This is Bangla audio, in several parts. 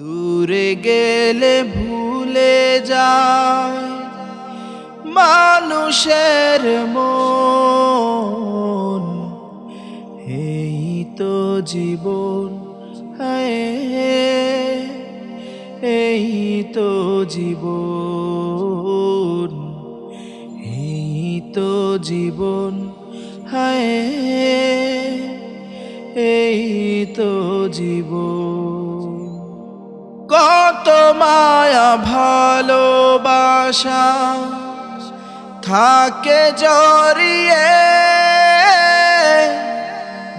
দূরে গেলে ভুলে যায় মানুষের মন। এই তো জীবন এই তো জীবন। এই তো জীবন, হায় এই তো জীবন। মায়া ভালোবাসা থাকে জড়িয়ে।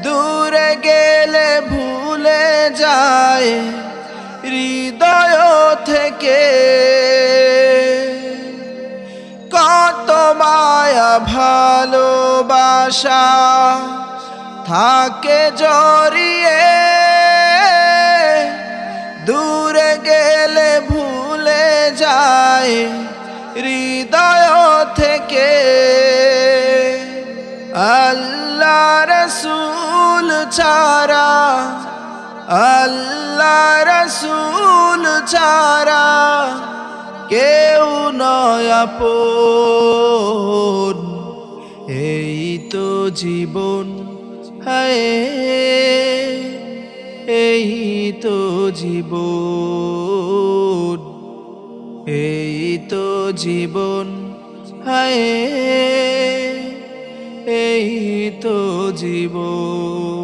দূরে গেলে ভুলে যায় হৃদয় থেকে। কত মায়া ভালোবাসা থাকে জড়িয়ে। গেলে ভুলে যায়, হৃদয় থেকে। আল্লাহ রসুল চারা আল্লাহ রসুল চারা কেউ নয়াপন এই তো জীবন, হায়, এই তো জীবন এই তো জীবন হায় এই তো জীবন।